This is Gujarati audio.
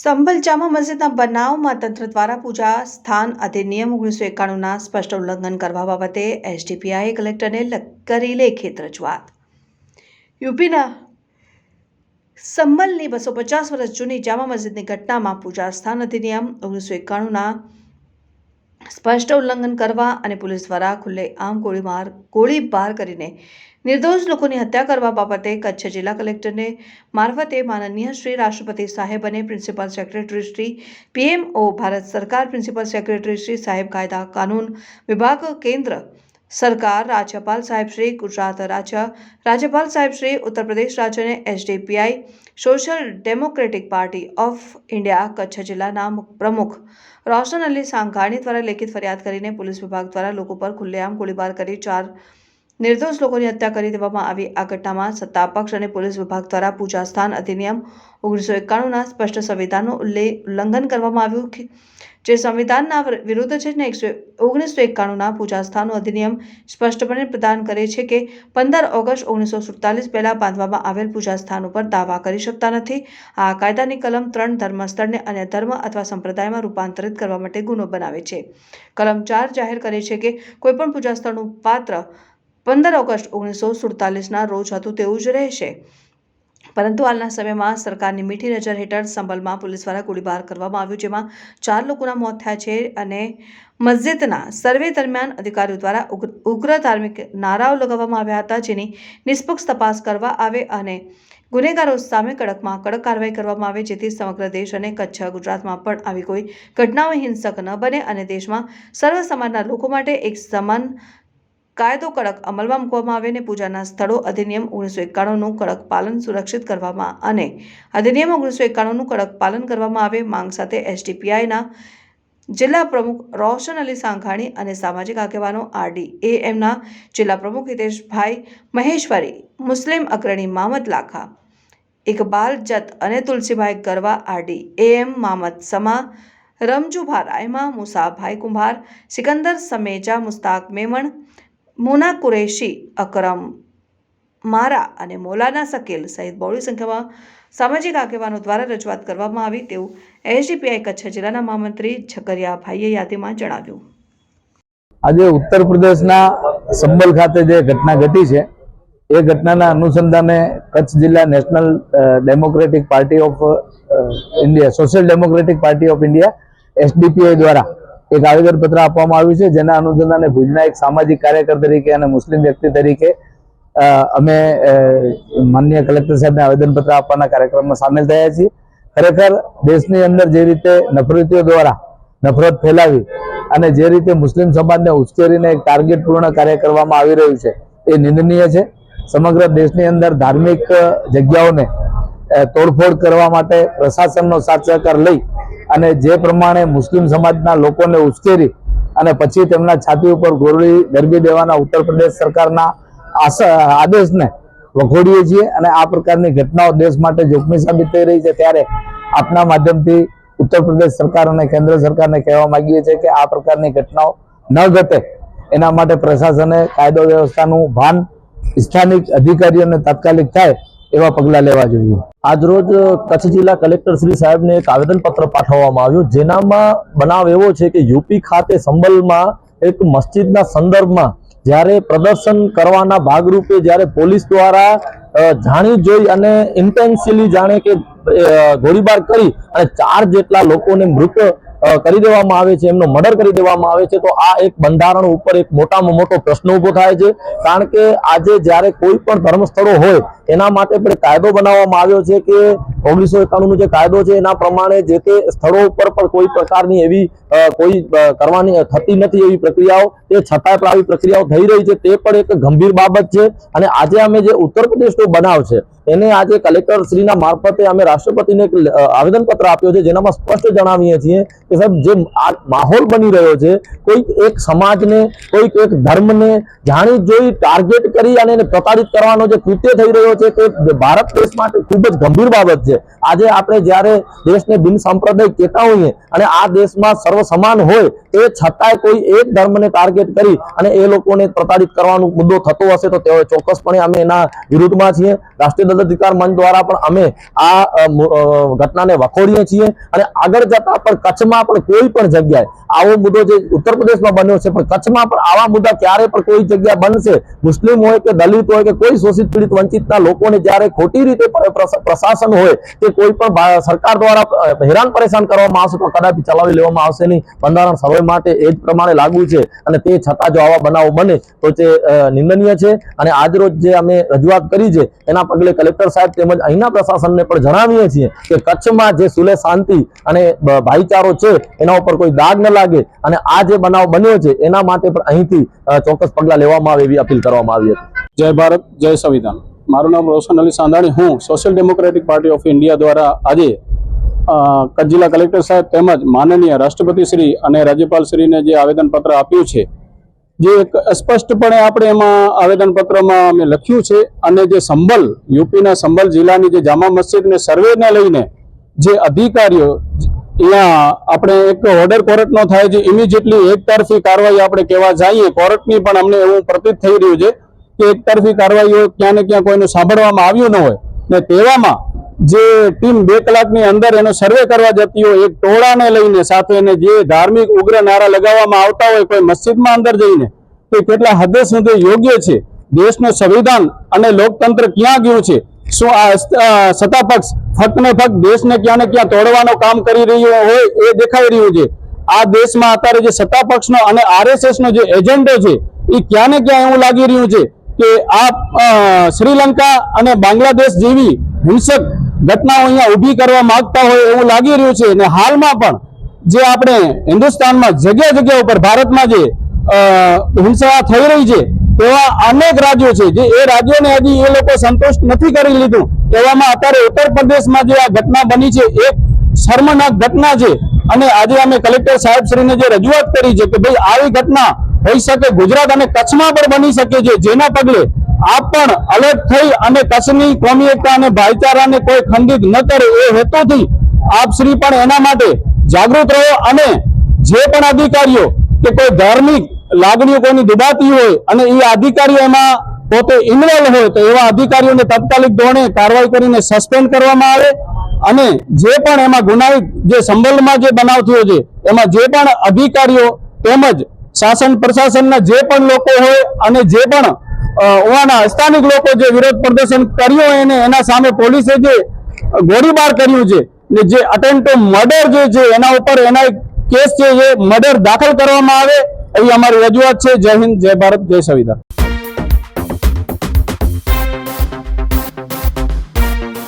સંભલ જામા મસ્જિદના બનાવમાં તંત્ર દ્વારા પૂજા સ્થાન અધિનિયમ ઓગણીસો એકાણુંના સ્પષ્ટ ઉલ્લંઘન કરવા બાબતે એસડીપીઆઈ કલેક્ટરને કરી લેખિત રજૂઆત. યુપીના સંભલની બસો પચાસ વર્ષ જૂની જામા મસ્જિદની ઘટનામાં પૂજા સ્થાન અધિનિયમ ઓગણીસો એકાણુંના સ્પષ્ટ ઉલ્લંઘન કરવા અને પોલીસ દ્વારા ખુલ્લેઆમ ગોળીમાર ગોળીબાર કરીને નિર્દોષ લોકોની હત્યા કરવા બાબતે કચ્છ જિલ્લા કલેક્ટરને મારફતે માનનીય શ્રી રાષ્ટ્રપતિ સાહેબ અને principal secretary Shri PMO Bharat સરકાર, પ્રિન્સિપલ સેક્રેટરી શ્રી સાહેબ કાયદા કાનૂન વિભાગ, કેન્દ્ર સરકાર, રાજ્યપાલ સાહેબ શ્રી ગુજરાત રાજ્ય, રાજ્યપાલ સાહેબ શ્રી ઉત્તર પ્રદેશ રાજ્યને SDPI, social democratic party of India, Kutch જિલ્લાના મુખ- પ્રમુખ રોશન અલી સાંઘાણી દ્વારા લેખિત ફરિયાદ કરીને પોલીસ વિભાગ દ્વારા લોકો પર ખુલ્લેઆમ ગોળીબાર કરી ચાર નિર્દોષ લોકોની હત્યા કરી દેવામાં આવી. આ ઘટનામાં સત્તાપક્ષ અને પોલીસ વિભાગ દ્વારા પૂજા સ્થાન અધિનિયમ ઓગણીસો એકાણુંના સ્પષ્ટ સંવિધાનનું ઉલ્લે- ઉલ્લંઘન કરવામાં આવ્યું કે, જે સંવિધાનના વિરુદ્ધ છે ને એકસો, ઓગણીસો એકાણુંના પૂજા સ્થાનનું અધિનિયમ સ્પષ્ટપણે પ્રદાન કરે છે કે, પંદર ઓગસ્ટ ઓગણીસો સુડતાલીસ પહેલાં બાંધવામાં આવેલ પૂજા સ્થાન ઉપર દાવા કરી શકતા નથી. આ કાયદાની કલમ ત્રણ ધર્મસ્થળને અન્ય ધર્મ અથવા સંપ્રદાયમાં રૂપાંતરિત કરવા માટે ગુનો બનાવે છે. કલમ ચાર જાહેર કરે છે કે કોઈપણ પૂજા સ્થળનું પાત્ર પંદર ઓગસ્ટ ઓગણીસો સુડતાલીસના રોજ હતું તેવું જ રહેશે. પરંતુ હાલના સમયમાં સરકારની મીઠી નજર હેઠળ સંભલમાં પોલીસ દ્વારા ગોળીબાર કરવામાં આવ્યું, જેમાં ચાર લોકોના મોત થયા છે અને મસ્જિદના સર્વે દરમિયાન અધિકારીઓ દ્વારા ઉગ્ર ધાર્મિક નારાઓ લગાવવામાં આવ્યા હતા, જેની નિષ્પક્ષ તપાસ કરવા આવે અને ગુનેગારો સામે કડકમાં કડક કાર્યવાહી કરવામાં આવે, જેથી સમગ્ર દેશ અને કચ્છ ગુજરાતમાં પણ આવી કોઈ ઘટનાઓ હિંસક ન બને અને દેશમાં સર્વ સમાજના લોકો માટે એક સમાન કાયદો કડક અમલમાં મૂકવામાં આવે અને પૂજાના સ્થળો અધિનિયમ ઓગણીસો એકાણુંનું કડક પાલન સુરક્ષિત કરવામાં અને અધિનિયમ ઓગણીસો એકાણુંનું કડક પાલન કરવામાં આવે. માંગ સાથે એસડીપીઆઈના જિલ્લા પ્રમુખ રોશન અલી સાંઘાણી અને સામાજિક આગેવાનો આરડી એએમના જિલ્લા પ્રમુખ હિતેશભાઈ મહેશ્વરી, મુસ્લિમ અગ્રણી મામદ લાખા, ઇકબાલ જત અને Tulsibhai Garva R D A M Mamad Sama, Ramjubha Rayma Musabhai Kumbhar, Sikandar Sameja, Mushtaq Memon મુના કુરેશી, અકરમ, મારા અને મોલાના સકેલ સહિત બહોળી સંખ્યામાં સામાજિક આગેવાનો દ્વારા રજૂઆત કરવામાં આવી તેવું એસડીપીઆઈ કચ્છ જિલ્લાના મહામંત્રી છકરિયાભાઈએ યાદીમાં જણાવ્યું. આજે ઉત્તર પ્રદેશના સંબલ ખાતે જે ઘટના ઘટી છે, એ ઘટનાના અનુસંધાને કચ્છ જિલ્લા national democratic party of India, social democratic party of India, SDPI દ્વારા એક આવેદનપત્ર આપવામાં આવ્યું છે, જેના અનુસંધાને ભુજના એક સામાજિક કાર્યકર તરીકે અને મુસ્લિમ વ્યક્તિ તરીકે અમે માનનીય કલેક્ટર સાહેબને આવેદનપત્ર આપવાના કાર્યક્રમમાં સામેલ થયા છીએ. ખરેખર દેશની અંદર જે રીતે નફરતીઓ દ્વારા નફરત ફેલાવી અને જે રીતે મુસ્લિમ સમાજને ઉશ્કેરીને એક ટાર્ગેટ પૂર્ણ કાર્ય કરવામાં આવી રહ્યું છે, એ નિંદનીય છે. સમગ્ર દેશની અંદર ધાર્મિક જગ્યાઓને તોડફોડ કરવા માટે પ્રશાસનનો સાથ સહકાર લઈ અને જે પ્રમાણે મુસ્લિમ સમાજના લોકોને ઉશ્કેરી અને પછી તેમના છાતી ઉપર ગોરડી ગરબી દેવાના ઉત્તર પ્રદેશ સરકારના આદેશને વખોડીએ છીએ અને આ પ્રકારની ઘટનાઓ દેશ માટે જોખમી સાબિત થઈ રહી છે ત્યારે આપના માધ્યમથી ઉત્તર પ્રદેશ સરકાર અને કેન્દ્ર સરકારને કહેવા માંગીએ છીએ કે આ પ્રકારની ઘટનાઓ ન ઘટે. એના માટે પ્રશાસને કાયદો વ્યવસ્થાનું ભાન સ્થાનિક અધિકારીઓને તાત્કાલિક થાય એવા પગલાં લેવા જોઈએ. આજરોજ કચ્છ જિલ્લા કલેક્ટર શ્રી સાહેબને એક આવેદનપત્ર પાઠવવામાં આવ્યું. જેનામાં બનાવ એવો છે કે યુપી ખાતે સંબલમાં એક મસ્જિદના સંદર્ભમાં જ્યારે પ્રદર્શન કરવાના ભાગરૂપે જ્યારે પોલીસ દ્વારા જાણી જોઈ અને ઇન્ટેન્સિલી જાણે કે ગોળીબાર કરી અને ચાર જેટલા લોકોને મૃત કરી દેવામાં આવે છે, એમનો મર્ડર કરી દેવામાં આવે છે, તો આ એક બંધારણ ઉપર એક મોટામાં મોટો પ્રશ્ન ઊભો થાય છે. કારણ કે આજે જ્યારે કોઈ પણ ધર્મસ્થળો હોય, એના માટે પણ કાયદો બનાવવામાં આવ્યો છે કે ઓગણીસો એકાણું જે કાયદો છે, એના પ્રમાણે જે તે સ્થળો ઉપર પણ કોઈ પ્રકારની એવી કોઈ કરવાની થતી નથી એવી પ્રક્રિયાઓ. તે છતાંય પણ આવી પ્રક્રિયાઓ થઈ રહી છે. તે પણ એક ગંભીર બાબત છે. અને આજે અમે જે ઉત્તર પ્રદેશનો બનાવ છે એને આજે કલેક્ટર શ્રીના મારફતે અમે રાષ્ટ્રપતિને આવેદનપત્ર આપ્યો છે, જેનામાં સ્પષ્ટ જણાવીએ છીએ કે સાહેબ, જે માહોલ બની રહ્યો છે, કોઈક એક સમાજને, કોઈક એક ધર્મને જાણી જોઈ ટાર્ગેટ કરી અને એને પ્રતાડિત કરવાનો જે કૃત્ય થઈ રહ્યો છે, તે ભારત દેશ માટે ખૂબ જ ગંભીર બાબત છે. આજે આપણે જ્યારે દેશને બિન સાંપ્રદાયિક કહેતા હોઈએ અને આ દેશમાં સર્વ સમાન હોય, તે છતાંય કોઈ એક ધર્મને ટાર્ગેટ કરી અને એ લોકોને પ્રતાડિત કરવાનો મુદ્દો થતો હશે તો તેઓ ચોક્કસપણે અમે એના વિરુદ્ધમાં છીએ. રાષ્ટ્રીય દલિત અધિકાર મંચ દ્વારા પણ અમે આ ઘટનાને વખોડીએ છીએ. અને આગળ જતા પણ કચ્છમાં પણ કોઈ પણ જગ્યાએ આવો મુદ્દો જે ઉત્તર પ્રદેશમાં બન્યો છે, પણ કચ્છમાં પણ આવા મુદ્દા ક્યારે પણ કોઈ જગ્યા બનશે? મુસ્લિમ હોય કે દલિત હોય કે કોઈ શોષિત પીડિત વંચિતના લોકોને જ્યારે ખોટી રીતે પ્ર- પ્ર- પ્રશાસન હોય કે કોઈ પણ સરકાર દ્વારા હેરાન પરેશાન કરવામાં આવશે તો કદાપી ચલાવી લેવામાં આવશે નહીં. બંધારણ સર્વે માટે એ જ પ્રમાણે લાગુ છે. અને તે છતાં જો આવા બનાવો બને તો તે નિંદનીય છે. અને આજરોજ જે અમે રજૂઆત કરી છે, એના પગલે કલેક્ટર સાહેબ તેમજ અહીંના પ્રશાસનને પણ જણાવીએ છીએ કે કચ્છમાં જે સુલે શાંતિ અને ભાઈચારો છે, એના ઉપર કોઈ દાગ ન લાગે અને આ જે બનાવ બન્યો છે, એના માટે પણ અહીંથી ચોક્કસ પગલાં લેવામાં આવે એવી અપીલ કરવામાં આવી હતી. જય ભારત, જય સંવિધાન. મારું નામ રોશન અલી સાંધાણી. હું social democratic party of India દ્વારા આજે કચ્છ જિલ્લા કલેક્ટર સાહેબ તેમજ માનનીય રાષ્ટ્રપતિ શ્રી અને રાજ્યપાલ શ્રીને જે આવેદનપત્ર આપ્યું છે જે સ્પષ્ટપણે આપણે એમાં આવેદનપત્રમાં અમે લખ્યું છે, અને જે સંભલ યુપીના સંભલ જિલ્લાની જે જામા મસ્જિદને સર્વેને લઈને જે અધિકારીઓ અહીંયા આપણે એક ઓર્ડર કોર્ટનો થાય છે ઇમિજિએટલી એક તરફી કાર્યવાહી આપણે કહેવા જઈએ, કોર્ટની પણ અમને એવું પ્રતીત થઈ રહ્યું છે કે એક તરફી કાર્યવાહીઓ ક્યાં ને ક્યાં કોઈનું સાંભળવામાં આવ્યું ન હોય, ને તેવામાં જે ટીમ બે કલાકની અંદર એનો સર્વે કરવા જતી હોય, એક ટોળાને લઈને સાથે એને જે ધાર્મિક ઉગ્ર નારા લગાવવામાં આવતા હોય, કોઈ મસ્જિદમાં અંદર જઈને, તો કેટલા હદે સુધી યોગ્ય છે? દેશનું સંવિધાન અને લોકતંત્ર ક્યાં ગયું છે? શું આ સત્તાપક્ષ ફક્ત ને ફક્ત દેશને ક્યાં ને ક્યાં તોડવાનું કામ કરી રહ્યો હોય એ દેખાઈ રહ્યું છે? આ દેશમાં અત્યારે જે સત્તા પક્ષનો અને આરએસએસનો જે એજન્ડો છે, એ ક્યાં ને ક્યાં એવું લાગી રહ્યું છે કે આ શ્રીલંકા અને બાંગ્લાદેશ જેવી હિંસક ઘટનાઓ અહીંયા ઊભી કરવા માંગતા હોય એવું લાગી રહ્યું છે અને હાલમાં પણ જે આપણે હિન્દુસ્તાનમાં જગ્યા જગ્યા ઉપર ભારતમાં જે હિંસા થઈ રહી છે, તેવા અનેક રાજ્યો છે જે એ રાજ્યોને હજી એ લોકો સંતુષ્ટ નથી કરી લીધું. એવામાં અત્યારે ઉત્તર પ્રદેશમાં જે આ ઘટના બની છે, એક શર્મનાક ઘટના છે. અને આજે અમે કલેક્ટર સાહેબ શ્રીને જે રજૂઆત કરી છે કે ભાઈ આવી ઘટના હોઈ શકે, ગુજરાત અને કચ્છમાં પણ બની શકે છે, જેના પગલે આપ પણ અલર્ટ થઈ અને કચ્છની કોમી એકતા અને ભાઈચારાને કોઈ ખંડિત ન કરે એ હેતુથી આપ શ્રી પણ એના માટે જાગૃત રહો અને જે પણ અધિકારીઓ કે કોઈ ધાર્મિક લાગણીઓ કોઈની દુભાતી હોય અને એ અધિકારીઓ એમાં પોતે ઇન્વોલ્વ હોય તો એવા અધિકારીઓને તાત્કાલિક ધોરણે કાર્યવાહી કરીને સસ્પેન્ડ કરવામાં આવે અને જે પણ એમાં ગુનાહિત જે સંબંધમાં જે બનાવ થયો છે, એમાં જે પણ અધિકારીઓ તેમજ શાસન પ્રશાસનના જે પણ લોકો હોય અને જે પણ ઉહાના સ્થાનિક લોકો જે વિરોધ પ્રદર્શન કર્યું એને એના સામે પોલીસે જે ગોળીબાર કર્યું છે ને જે અટેમ્પ મર્ડર જે છે, એના ઉપર એના કેસ છે એ મર્ડર દાખલ કરવામાં આવે, એવી અમારી રજૂઆત છે. જય હિન્દ, જય ભારત, જય સંવિધાન.